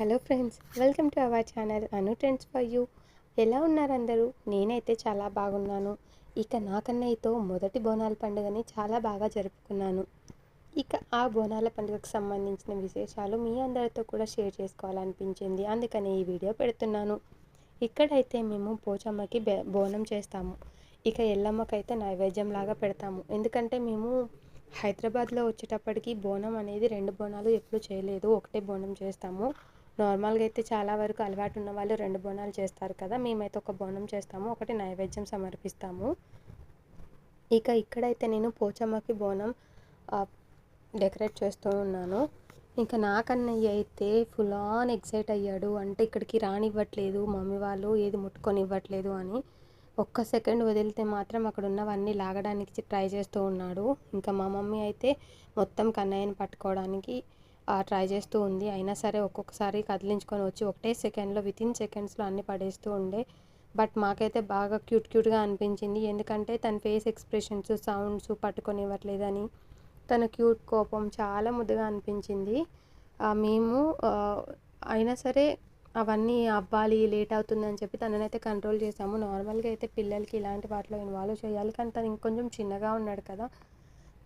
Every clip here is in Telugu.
Hello friends welcome to our channel Anu trends for you. ఎలా ఉన్నారు అందరూ? నేనైతే చాలా బాగున్నాను. ఇక నాకన్నయ్యతో మొదటి బోనాల పండుగని చాలా బాగా జరుపుకున్నాను. ఇక ఆ బోనాల పండుగకు సంబంధించిన విశేషాలు మీ అందరితో కూడా షేర్ చేసుకోవాలనిపించింది. అందుకని ఈ వీడియో పెడుతున్నాను. ఇక్కడైతే మేము పోచమ్మకి బె బోనం చేస్తాము. ఇక ఎల్లమ్మకైతే నైవేద్యం లాగా పెడతాము. ఎందుకంటే మేము హైదరాబాద్లో వచ్చేటప్పటికి బోనం అనేది రెండు బోనాలు ఎప్పుడు చేయలేదు. ఒకటే బోనం చేస్తాము. నార్మల్గా అయితే చాలా వరకు అలవాటు ఉన్న వాళ్ళు రెండు బోనాలు చేస్తారు కదా మేమైతే ఒక బోనం చేస్తాము ఒకటి నైవేద్యం సమర్పిస్తాము. ఇక ఇక్కడైతే నేను పోచమ్మకి బోనం డెకరేట్ చేస్తూ ఉన్నాను. ఇంకా నాకన్నయ్య అయితే ఫుల్ ఆన్ ఎక్సైట్ అయ్యాడు. అంటే ఇక్కడికి రానివ్వట్లేదు మమ్మీ వాళ్ళు ఏది ముట్టుకొని ఇవ్వట్లేదు అని. ఒక్క సెకండ్ వదిలితే మాత్రం అక్కడ ఉన్నవన్నీ లాగడానికి ట్రై చేస్తూ ఉన్నాడు. ఇంకా మా మమ్మీ అయితే మొత్తం కన్నయ్యని పట్టుకోవడానికి ట్రై చేస్తూ ఉంది. అయినా సరే ఒక్కొక్కసారి కదిలించుకొని వచ్చి ఒకటే సెకండ్లో విత్ ఇన్ సెకండ్స్లో అన్ని పడేస్తూ ఉండే. బట్ మాకైతే బాగా క్యూట్ క్యూట్గా అనిపించింది. ఎందుకంటే తన ఫేస్ ఎక్స్ప్రెషన్స్ సౌండ్స్ పట్టుకొని ఇవ్వట్లేదని తన క్యూట్ కోపం చాలా ముద్దుగా అనిపించింది. మేము అయినా సరే అవన్నీ అవ్వాలి లేట్ అవుతుందని చెప్పి తననైతే కంట్రోల్ చేసాము. నార్మల్గా అయితే పిల్లలకి ఇలాంటి వాటిలో ఇన్వాల్వ్ చేయాలి. కానీ తను ఇంకొంచెం చిన్నగా ఉన్నాడు కదా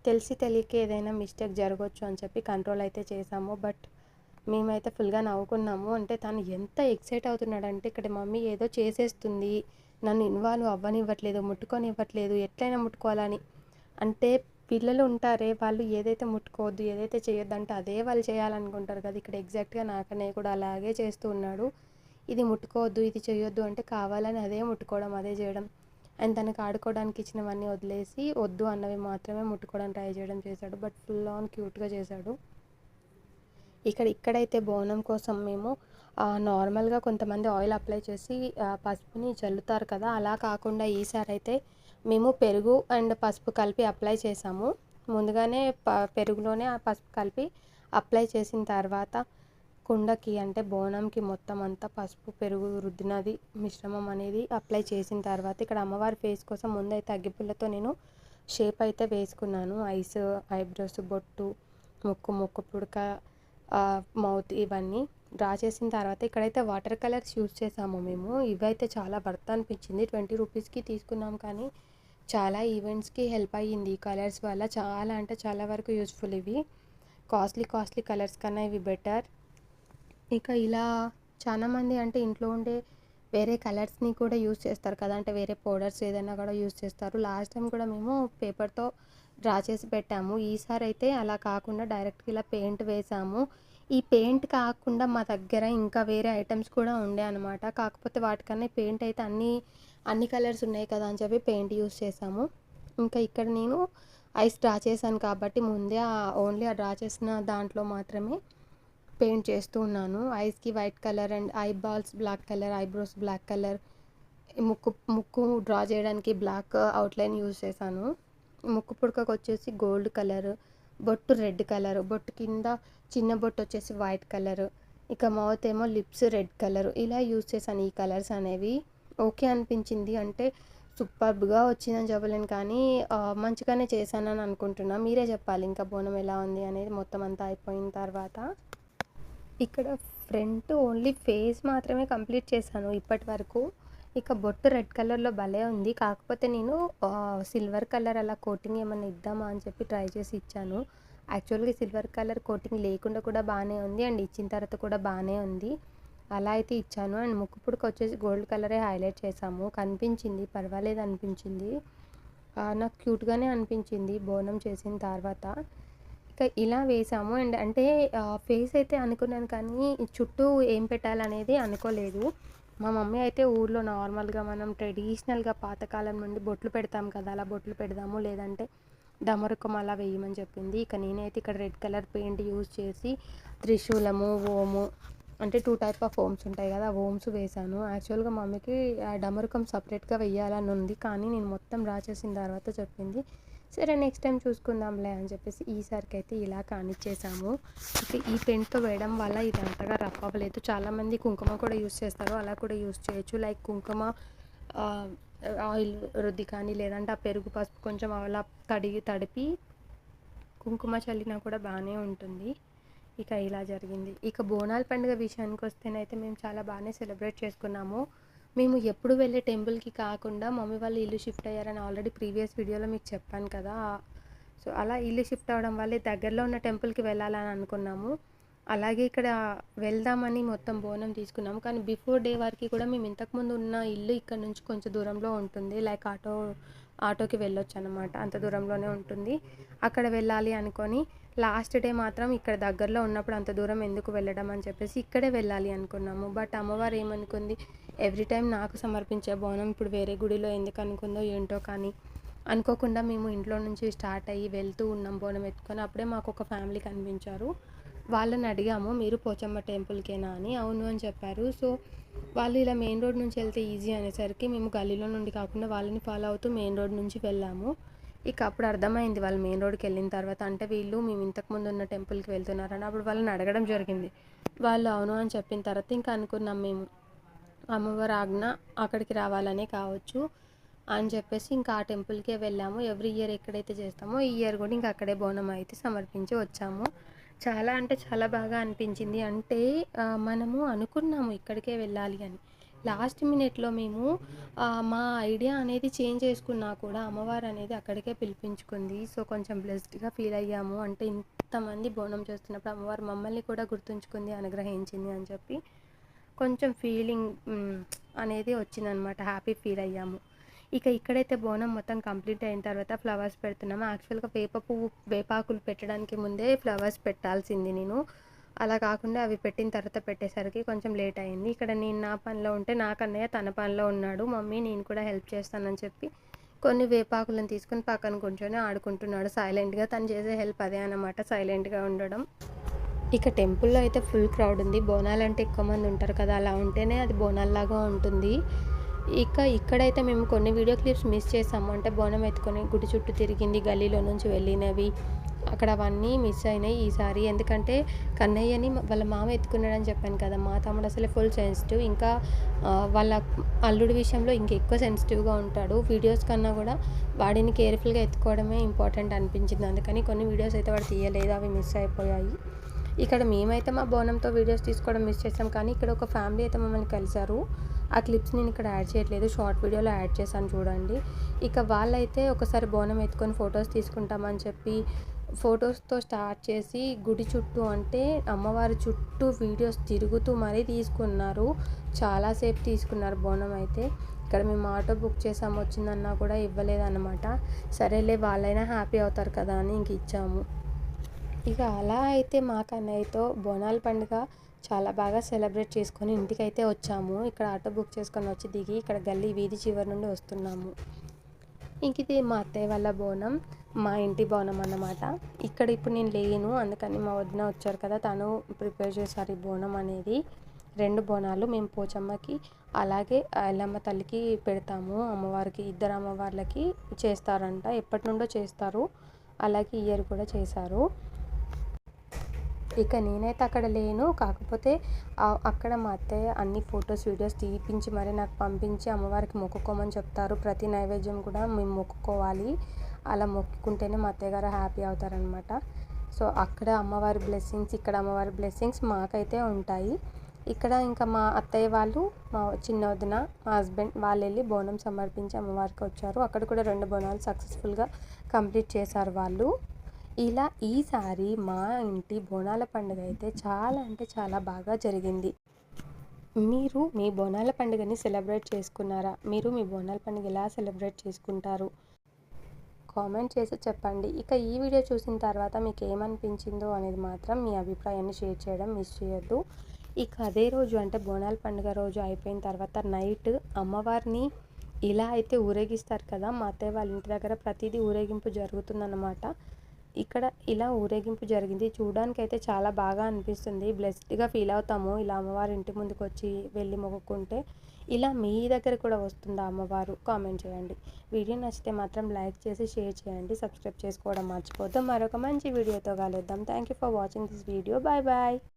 తెలిసి తెలియక ఏదైనా మిస్టేక్ జరగవచ్చు అని చెప్పి కంట్రోల్ అయితే చేసాము బట్ మేమైతే ఫుల్గా నవ్వుకున్నాము. అంటే తను ఎంత ఎక్సైట్ అవుతున్నాడంటే ఇక్కడ మమ్మీ ఏదో చేసేస్తుంది. నన్ను ఇన్వాల్వ్ అవ్వనివ్వట్లేదు ముట్టుకొని ఇవ్వట్లేదు ఎట్లయినా ముట్టుకోవాలని. అంటే పిల్లలు ఉంటారే వాళ్ళు ఏదైతే ముట్టుకోవద్దు ఏదైతే చేయొద్దు అంటే అదే వాళ్ళు చేయాలనుకుంటారు కదా. ఇక్కడ ఎగ్జాక్ట్గా నాకనే కూడా అలాగే చేస్తూ ఉన్నాడు. ఇది ముట్టుకోవద్దు ఇది చేయొద్దు అంటే కావాలని అదే ముట్టుకోవడం అదే చేయడం. అండ్ తనకు ఆడుకోవడానికి ఇచ్చినవన్నీ వదిలేసి వద్దు అన్నవి మాత్రమే ముట్టుకోవడానికి ట్రై చేయడం చేశాడు. బట్ ఫుల్ ఆన్ క్యూట్గా చేశాడు. ఇక్కడ ఇక్కడైతే బోనం కోసం మేము నార్మల్గా కొంతమంది ఆయిల్ అప్లై చేసి ఆ, పసుపుని చల్లుతారు కదా. అలా కాకుండా ఈసారి అయితే మేము పెరుగు అండ్ పసుపు కలిపి అప్లై చేసాము ముందుగానే ప పెరుగులోనే ఆ పసుపు కలిపి అప్లై చేసిన తర్వాత కుండకి అంటే బోనంకి మొత్తం అంతా పసుపు పెరుగు రుద్దినది మిశ్రమం అనేది అప్లై చేసిన తర్వాత ఇక్కడ అమ్మవారి ఫేస్ కోసం ముందైతే అగ్గిపుల్లతో నేను షేప్ అయితే వేసుకున్నాను. ఐస్ ఐబ్రోస్ బొట్టు ముక్కు ముక్కు పుడక మౌత్ ఇవన్నీ డ్రా చేసిన తర్వాత ఇక్కడైతే వాటర్ కలర్స్ యూజ్ చేసాము మేము. ఇవైతే చాలా భర్త అనిపించింది. ట్వంటీ రూపీస్కి తీసుకున్నాం కానీ చాలా ఈవెంట్స్కి హెల్ప్ అయ్యింది. ఈ కలర్స్ వల్ల చాలా అంటే చాలా వరకు యూస్ఫుల్ ఇవి. కాస్ట్లీ కాస్ట్లీ కలర్స్ కన్నా ఇవి బెటర్. ఇక ఇలా చాలామంది అంటే ఇంట్లో ఉండే వేరే కలర్స్ని కూడా యూస్ చేస్తారు కదా. అంటే వేరే పౌడర్స్ ఏదైనా కూడా యూస్ చేస్తారు. లాస్ట్ టైం కూడా మేము పేపర్తో డ్రా చేసి పెట్టాము. ఈసారి అయితే అలా కాకుండా డైరెక్ట్గా ఇలా పెయింట్ వేసాము. ఈ పెయింట్ కాకుండా మా దగ్గర ఇంకా వేరే ఐటమ్స్ కూడా ఉండే అనమాట కాకపోతే వాటికన్నా పెయింట్ అయితే అన్ని అన్ని కలర్స్ ఉన్నాయి కదా అని చెప్పి పెయింట్ యూస్ చేసాము. ఇంకా ఇక్కడ నేను ఐస్ డ్రా చేశాను కాబట్టి ముందే ఓన్లీ ఆ డ్రా చేసిన దాంట్లో మాత్రమే పెయింట్ చేస్తూ ఉన్నాను. ఐస్కి white colour and eye balls black colour eyebrows black colour ముక్కు ముక్కు డ్రా చేయడానికి బ్లాక్ అవుట్లైన్ యూజ్ చేశాను. ముక్కు పుడకకు వచ్చేసి గోల్డ్ కలర్ బొట్టు రెడ్ కలర్ బొట్టు కింద చిన్న బొట్టు వచ్చేసి వైట్ కలర్ ఇక మౌత్ ఏమో లిప్స్ రెడ్ కలర్ ఇలా యూజ్ చేశాను ఈ కలర్స్ అనేవి. ఓకే అనిపించింది అంటే సూపర్బ్గా వచ్చిందని చెప్పలేను కానీ మంచిగానే చేశానని అనుకుంటున్నా. మీరే చెప్పాలి ఇంకా బోనం ఎలా ఉంది అనేది మొత్తం అంతా అయిపోయిన తర్వాత. ఇక్కడ ఫ్రంట్ ఓన్లీ ఫేస్ మాత్రమే కంప్లీట్ చేశాను ఇప్పటి వరకు. ఇక బొట్టు రెడ్ కలర్లో భలే ఉంది. కాకపోతే నేను సిల్వర్ కలర్ అలా కోటింగ్ ఏమన్నా ఇద్దామా అని చెప్పి ట్రై చేసి ఇచ్చాను. యాక్చువల్గా సిల్వర్ కలర్ కోటింగ్ లేకుండా కూడా బాగానే ఉంది అండ్ ఇచ్చిన తర్వాత కూడా బాగానే ఉంది. అలా అయితే ఇచ్చాను. అండ్ ముక్కుపుడుక వచ్చేసి గోల్డ్ కలరే హైలైట్ చేసాము కనిపించింది పర్వాలేదు అనిపించింది. నాకు క్యూట్గానే అనిపించింది బోనం చేసిన తర్వాత. ఇలా వేసాము. అండ్ అంటే ఫేస్ అయితే అనుకున్నాను కానీ చుట్టూ ఏం పెట్టాలనేది అనుకోలేదు. మా మమ్మీ అయితే ఊర్లో నార్మల్గా మనం ట్రెడిషనల్గా పాతకాలం నుండి బొట్లు పెడతాం కదా అలా బొట్లు పెడదాము. లేదంటే డమరుకం అలా వేయమని చెప్పింది. ఇక నేనైతే ఇక్కడ రెడ్ కలర్ పెయింట్ యూజ్ చేసి త్రిశూలము ఓము అంటే టూ టైప్ ఆఫ్ ఓమ్స్ ఉంటాయి కదా ఓమ్స్ వేశాను యాక్చువల్గా మమ్మీకి ఆ డమరుకం సపరేట్గా వెయ్యాలని ఉంది. కానీ నేను మొత్తం డ్రా చేసిన తర్వాత చెప్పింది సరే నెక్స్ట్ టైం చూసుకుందాంలే అని చెప్పేసి ఈసారికి అయితే ఇలా కానిచ్చేసాము. ఇక ఈ పెయింట్తో వేయడం వల్ల ఇది అంతగా రఫ్ అవ్వలేదు. చాలామంది కుంకుమ కూడా యూస్ చేస్తారు. అలా కూడా యూస్ చేయొచ్చు. లైక్ కుంకుమ ఆయిల్ రుద్ది కానీ లేదంటే ఆ పెరుగు పసుపు కొంచెం అలా తడిగి తడిపి కుంకుమ చల్లినా కూడా బాగానే ఉంటుంది. ఇక ఇలా జరిగింది. ఇక బోనాల పండుగ విషయానికి వస్తేనైతే మేము చాలా బాగానే సెలబ్రేట్ చేసుకున్నాము. మేము ఎప్పుడు వెళ్ళే టెంపుల్కి కాకుండా మమ్మీ వాళ్ళు ఇల్లు షిఫ్ట్ అయ్యారని ఆల్రెడీ ప్రీవియస్ వీడియోలో మీకు చెప్పాను కదా. సో అలా ఇల్లు షిఫ్ట్ అవ్వడం వల్ల దగ్గరలో ఉన్న టెంపుల్కి వెళ్ళాలని అనుకున్నాము. అలాగే ఇక్కడ వెళ్దామని మొత్తం బోనం తీసుకున్నాము. కానీ బిఫోర్ డే వరకు కూడా మేము ఇంతకుముందు ఉన్న ఇల్లు ఇక్కడ నుంచి కొంచెం దూరంలో ఉంటుంది. లైక్ ఆటో ఆటోకి వెళ్ళొచ్చు అనమాట అంత దూరంలోనే ఉంటుంది. అక్కడ వెళ్ళాలి అనుకొని లాస్ట్ డే మాత్రం ఇక్కడ దగ్గరలో ఉన్నప్పుడు అంత దూరం ఎందుకు వెళ్ళడం అని చెప్పేసి ఇక్కడే వెళ్ళాలి అనుకున్నాము. బట్ అమ్మవారు ఏమనుకుంది? ఎవ్రీ టైం నాకు సమర్పించే బోనం ఇప్పుడు వేరే గుడిలో ఎందుకు అనుకుందో ఏంటో కానీ అనుకోకుండా మేము ఇంట్లో నుంచి స్టార్ట్ అయ్యి వెళ్తూ ఉన్నాం బోనం ఎత్తుకొని. అప్పుడే మాకు ఒక ఫ్యామిలీ కనిపించారు. వాళ్ళని అడిగాము మీరు పోచమ్మ టెంపుల్కేనా అని. అవును అని చెప్పారు. సో వాళ్ళు ఇలా మెయిన్ రోడ్ నుంచి వెళ్తే ఈజీ అనేసరికి మేము గల్లీలో నుండి కాకుండా వాళ్ళని ఫాలో అవుతూ మెయిన్ రోడ్ నుంచి వెళ్ళాము. ఇక అప్పుడు అర్థమైంది వాళ్ళు మెయిన్ రోడ్కి వెళ్ళిన తర్వాత అంటే వీళ్ళు మేము ఇంతకుముందు ఉన్న టెంపుల్కి వెళ్తున్నారని అప్పుడు వాళ్ళని అడగడం జరిగింది. వాళ్ళు అవును అని చెప్పిన తర్వాత ఇంకా అనుకున్నాం మేము. అమ్మవారి ఆజ్ఞ అక్కడికి రావాలనే కావచ్చు అని చెప్పేసి ఇంకా ఆ టెంపుల్కే వెళ్ళాము. ఎవ్రీ ఇయర్ ఎక్కడైతే చేస్తామో ఈ ఇయర్ కూడా ఇంకా అక్కడే బోనం అయితే సమర్పించి వచ్చాము. చాలా అంటే చాలా బాగా అనిపించింది. అంటే మనము అనుకున్నాము ఇక్కడికే వెళ్ళాలి అని. లాస్ట్ మినిట్లో మేము మా ఐడియా అనేది చేంజ్ చేసుకున్నా కూడా అమ్మవారు అనేది అక్కడికే పిలిపించుకుంది. సో కొంచెం బ్లెస్డ్గా ఫీల్ అయ్యాము. అంటే ఇంతమంది బోనం చేస్తున్నప్పుడు అమ్మవారు మమ్మల్ని కూడా గుర్తుంచుకుంది అనుగ్రహించింది అని చెప్పి. కొంచెం ఫీలింగ్ అనేది వచ్చిందనమాట. హ్యాపీ ఫీల్ అయ్యాము. ఇక ఇక్కడైతే బోనం మొత్తం కంప్లీట్ అయిన తర్వాత ఫ్లవర్స్ పెడుతున్నాము. యాక్చువల్గా వేప పువ్వు వేపాకులు పెట్టడానికి ముందే ఫ్లవర్స్ పెట్టాల్సింది నేను. అలా కాకుండా అవి పెట్టిన తర్వాత పెట్టేసరికి కొంచెం లేట్ అయింది. ఇక్కడ నేను నా పనిలో ఉంటే నా కన్నయ్య తన పనిలో ఉన్నాడు. మమ్మీ నేను కూడా హెల్ప్ చేస్తానని చెప్పి కొన్ని వేపాకులను తీసుకొని పక్కన కూర్చొని ఆడుకుంటున్నాడు. సైలెంట్గా తను చేసే హెల్ప్ అదే అనమాట సైలెంట్గా ఉండడం. ఇక టెంపుల్లో అయితే ఫుల్ క్రౌడ్ ఉంది. బోనాలు అంటే ఎక్కువ మంది ఉంటారు కదా అలా ఉంటేనే అది బోనాల్లాగా ఉంటుంది. ఇక ఇక్కడైతే మేము కొన్ని వీడియో క్లిప్స్ మిస్ చేసాము. అంటే బోనం ఎత్తుకొని గుడి చుట్టూ తిరిగింది గల్లీలో నుంచి వెళ్ళినవి. అక్కడ అవన్నీ మిస్ అయినాయి ఈసారి. ఎందుకంటే కన్నయ్యని వాళ్ళ మామ ఎత్తుకున్నాడని చెప్పాను కదా. మా తమ్ముడు అసలు ఫుల్ సెన్సిటివ్. ఇంకా వాళ్ళ అల్లుడి విషయంలో ఇంకెక్కువ సెన్సిటివ్గా ఉంటాడు. వీడియోస్ కన్నా కూడా వాడిని కేర్ఫుల్గా ఎత్తుకోవడమే ఇంపార్టెంట్ అనిపించింది. అందుకని కొన్ని వీడియోస్ అయితే వాడు తీయలేదు. అవి మిస్ అయిపోయాయి. ఇక్కడ మేమైతే మా బోనంతో వీడియోస్ తీసుకోవడం మిస్ చేసాం కానీ ఇక్కడ ఒక ఫ్యామిలీ అయితే మమ్మల్ని కలిశారు. ఆ క్లిప్స్ నేను ఇక్కడ యాడ్ చేయట్లేదు. షార్ట్ వీడియోలో యాడ్ చేశాను చూడండి. ఇక వాళ్ళైతే ఒకసారి బోనం ఎత్తుకొని ఫొటోస్ తీసుకుంటామని చెప్పి ఫొటోస్తో స్టార్ట్ చేసి గుడి చుట్టూ అంటే అమ్మవారి చుట్టూ వీడియోస్ తిరుగుతూ మరీ తీసుకున్నారు. చాలాసేపు తీసుకున్నారు బోనం అయితే. ఇక్కడ మేము ఆటో బుక్ చేసాము వచ్చిందన్నా కూడా ఇవ్వలేదన్నమాట. సరేలే వాళ్ళైనా హ్యాపీ అవుతారు కదా అని ఇంక ఇచ్చాము. ఇక అలా అయితే మా కన్నయ్యతో బోనాల పండుగ చాలా బాగా సెలబ్రేట్ చేసుకొని ఇంటికైతే వచ్చాము. ఇక్కడ ఆటో బుక్ చేసుకొని వచ్చి దిగి ఇక్కడ గల్లీ వీధి చివరి నుండి వస్తున్నాము. ఇంక ఇది మా అత్తయ్య వాళ్ళ బోనం మా ఇంటి బోనం అన్నమాట. ఇక్కడ ఇప్పుడు నేను లేను అందుకని మా వదిన వచ్చారు కదా తను ప్రిపేర్ చేశారు ఈ బోనం అనేది. రెండు బోనాలు మేము పోచమ్మకి అలాగే ఎల్లమ్మ తల్లికి పెడతాము. అమ్మవారికి ఇద్దరు అమ్మవార్లకి చేస్తారంట. ఎప్పటి నుండో చేస్తారు. అలాగే ఇయర్ కూడా చేశారు. ఇక నేనైతే అక్కడ లేను. కాకపోతే అక్కడ మా అత్తయ్య అన్ని ఫొటోస్ వీడియోస్ తీపించి మరి నాకు పంపించి అమ్మవారికి మొక్కుకోమని చెప్తారు. ప్రతి నైవేద్యం కూడా మేము మొక్కుకోవాలి. అలా మొక్కుకుంటేనే మా అత్తయ్య గారు హ్యాపీ అవుతారనమాట సో అక్కడ అమ్మవారి బ్లెస్సింగ్స్ ఇక్కడ అమ్మవారి బ్లెస్సింగ్స్ మాకైతే ఉంటాయి. ఇక్కడ ఇంకా మా అత్తయ్య వాళ్ళు మా చిన్న వదిన మా హస్బెండ్ వాళ్ళు వెళ్ళి బోనం సమర్పించి అమ్మవారికి వచ్చారు. అక్కడ కూడా రెండు బోనాలు సక్సెస్ఫుల్గా కంప్లీట్ చేశారు వాళ్ళు. ఇలా ఈసారి మా ఇంటి బోనాల పండుగ అయితే చాలా అంటే చాలా బాగా జరిగింది. మీరు మీ బోనాల పండుగని సెలబ్రేట్ చేసుకున్నారా? మీరు మీ బోనాల పండుగ ఎలా సెలబ్రేట్ చేసుకుంటారు? కామెంట్ చేసి చెప్పండి. ఇక ఈ వీడియో చూసిన తర్వాత మీకు ఏమనిపించిందో అనేది మాత్రం మీ అభిప్రాయాన్ని షేర్ చేయడం మిస్ చేయొద్దు. ఇక అదే రోజు అంటే బోనాల పండుగ రోజు అయిపోయిన తర్వాత నైట్ అమ్మవారిని ఇలా అయితే ఊరేగిస్తారు కదా మా అత్తయ్య వాళ్ళ ఇంటి దగ్గర ప్రతిదీ ఊరేగింపు జరుగుతుందన్నమాట. ఇక్కడ ఇలా ఊరేగింపు జరిగింది. చూడడానికైతే చాలా బాగా అనిపిస్తుంది. బ్లెస్డ్గా ఫీల్ అవుతాము. ఇలా అమ్మవారి ఇంటి ముందుకు వచ్చి వెళ్ళి మొక్కుకుంటే ఇలా మీ దగ్గర కూడా వస్తుందా అమ్మవారు? కామెంట్ చేయండి. వీడియో నచ్చితే మాత్రం లైక్ చేసి షేర్ చేయండి. సబ్స్క్రైబ్ చేసుకోవడం మర్చిపోద్దాం మరొక మంచి వీడియోతో కలుద్దాం. Thank you for watching this video bye bye